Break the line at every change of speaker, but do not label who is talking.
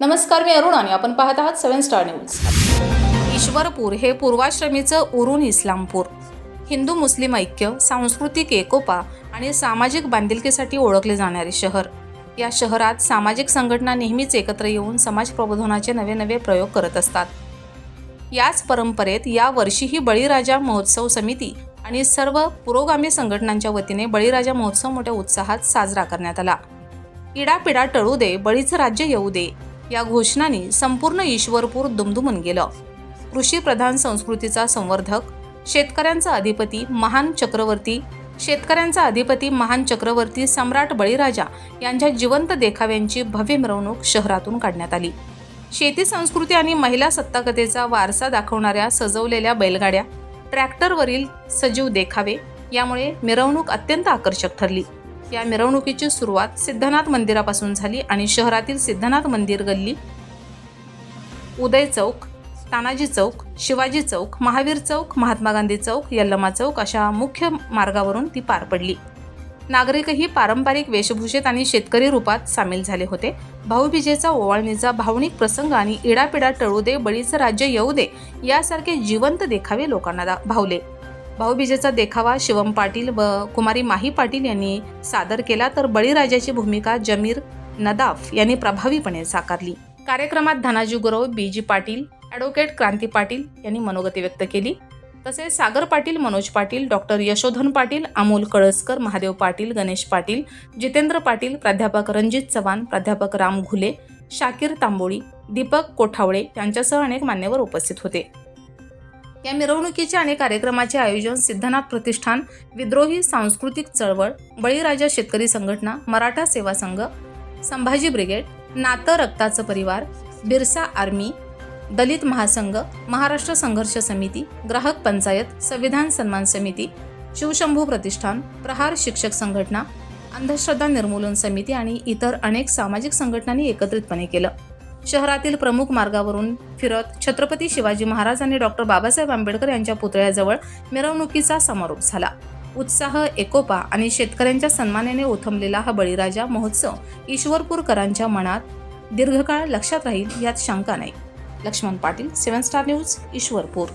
नमस्कार मी अरुण आणि आपण पाहत आहात सेव्हन स्टार न्यूज. ईश्वरपूर हे पूर्वाश्रमीचं उरून इस्लामपूर. हिंदू मुस्लिम ऐक्य सांस्कृतिक एकोपा आणि सामाजिक बांधिलकीसाठी ओळखले जाणारे शहर. या शहरात सामाजिक संघटना नेहमीच एकत्र येऊन समाज प्रबोधनाचे नवे नवे प्रयोग करत असतात. याच परंपरेत या वर्षीही बळीराजा महोत्सव समिती आणि सर्व पुरोगामी संघटनांच्या वतीने बळीराजा महोत्सव मोठ्या उत्साहात साजरा करण्यात आला. इडापिडा टळू दे बळीचं राज्य येऊ दे या घोषणांनी संपूर्ण ईश्वरपूर दुमदुमून गेलं. कृषीप्रधान संस्कृतीचा संवर्धक शेतकऱ्यांचा अधिपती महान चक्रवर्ती शेतकऱ्यांचा अधिपती महान चक्रवर्ती सम्राट बळीराजा यांच्या जिवंत देखाव्यांची भव्य मिरवणूक शहरातून काढण्यात आली. शेती संस्कृती आणि महिला सत्ताकथेचा वारसा दाखवणाऱ्या सजवलेल्या बैलगाड्या ट्रॅक्टरवरील सजीव देखावे यामुळे मिरवणूक अत्यंत आकर्षक ठरली. या मिरवणुकीची सुरुवात सिद्धनाथ मंदिरापासून झाली आणि शहरातील सिद्धनाथ मंदिर गल्ली उदय चौक तानाजी चौक शिवाजी चौक महावीर चौक महात्मा गांधी चौक यल्लमा चौक अशा मुख्य मार्गावरून ती पार पडली. नागरिकही पारंपरिक वेशभूषेत आणि शेतकरी रूपात सामील झाले होते. भाऊबीजेचा ओवाळणीचा भावनिक प्रसंग आणि इडापिडा टळू दे बळीचं राज्य येऊ दे यासारखे जिवंत देखावे लोकांना दा- भावले. भाऊबीजेचा देखावा शिवम पाटील व कुमारी माही पाटील यांनी सादर केला तर बळीराजाची भूमिका जमीर नदाफ यांनी प्रभावीपणे साकारली. कार्यक्रमात Dhanaji Gurav B G Patil advocate Kranti Patil यांनी मनोगती व्यक्त केली. तसेच सागर पाटील मनोज पाटील डॉक्टर यशोधन पाटील अमोल कळसकर महादेव पाटील गणेश पाटील जितेंद्र पाटील प्राध्यापक रणजित चव्हाण प्राध्यापक राम घुले शाकीर तांबोळी दीपक कोठावळे यांच्यासह अनेक मान्यवर उपस्थित होते. या मिरवणुकीचे आणि कार्यक्रमाचे आयोजन सिद्धनाथ प्रतिष्ठान विद्रोही सांस्कृतिक चळवळ बळीराजा शेतकरी संघटना मराठा सेवा संघ संभाजी ब्रिगेड नातं रक्ताचं परिवार बिरसा आर्मी दलित महासंघ महाराष्ट्र संघर्ष समिती ग्राहक पंचायत संविधान सन्मान समिती शिवशंभू प्रतिष्ठान प्रहार शिक्षक संघटना अंधश्रद्धा निर्मूलन समिती आणि इतर अनेक सामाजिक संघटनांनी एकत्रितपणे केलं. शहरातील प्रमुख मार्गावरून फिरत छत्रपती शिवाजी महाराज आणि डॉक्टर बाबासाहेब आंबेडकर यांच्या पुतळ्याजवळ मिरवणुकीचा समारोप झाला. उत्साह एकोपा आणि शेतकऱ्यांच्या सन्मानाने ओथंबलेला हा बळीराजा महोत्सव ईश्वरपूरकरांच्या मनात दीर्घकाळ लक्षात राहील यात शंका नाही. Laxman Patil seven star news Ishwarpur.